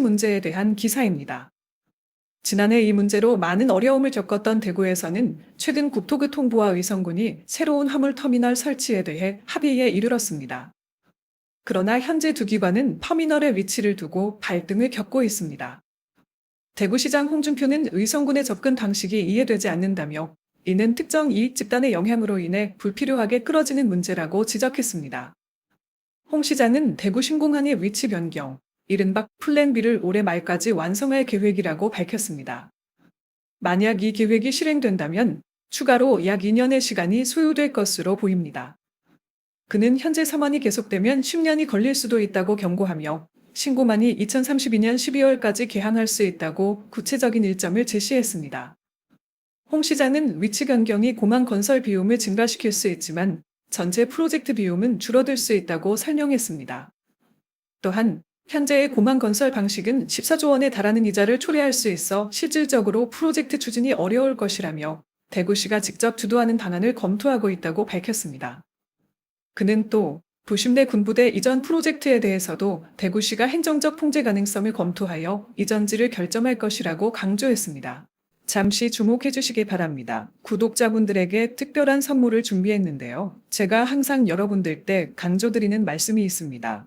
문제에 대한 기사입니다. 지난해 이 문제로 많은 어려움을 겪었던 대구에서는 최근 국토교통부와 의성군이 새로운 화물터미널 설치에 대해 합의에 이르렀습니다. 그러나 현재 두 기관은 터미널의 위치를 두고 갈등을 겪고 있습니다. 대구시장 홍준표는 의성군의 접근 방식이 이해되지 않는다며 이는 특정 이익 집단의 영향으로 인해 불필요하게 끌어지는 문제라고 지적했습니다. 홍 시장은 대구 신공항의 위치 변경, 이른바 플랜 B를 올해 말까지 완성할 계획이라고 밝혔습니다. 만약 이 계획이 실행된다면 추가로 약 2년의 시간이 소요될 것으로 보입니다. 그는 현재 삼원이 계속되면 10년이 걸릴 수도 있다고 경고하며 신고만이 2032년 12월까지 개항할 수 있다고 구체적인 일정을 제시했습니다. 홍 시장은 위치 변경이 공항 건설 비용을 증가시킬 수 있지만 전체 프로젝트 비용은 줄어들 수 있다고 설명했습니다. 또한 현재의 공항 건설 방식은 14조 원에 달하는 이자를 초래할 수 있어 실질적으로 프로젝트 추진이 어려울 것이라며 대구시가 직접 주도하는 방안을 검토하고 있다고 밝혔습니다. 그는 또 부심 내 군부대 이전 프로젝트에 대해서도 대구시가 행정적 통제 가능성을 검토하여 이전지를 결정할 것이라고 강조했습니다. 잠시 주목해 주시기 바랍니다. 구독자분들에게 특별한 선물을 준비했는데요. 제가 항상 여러분들께 강조드리는 말씀이 있습니다.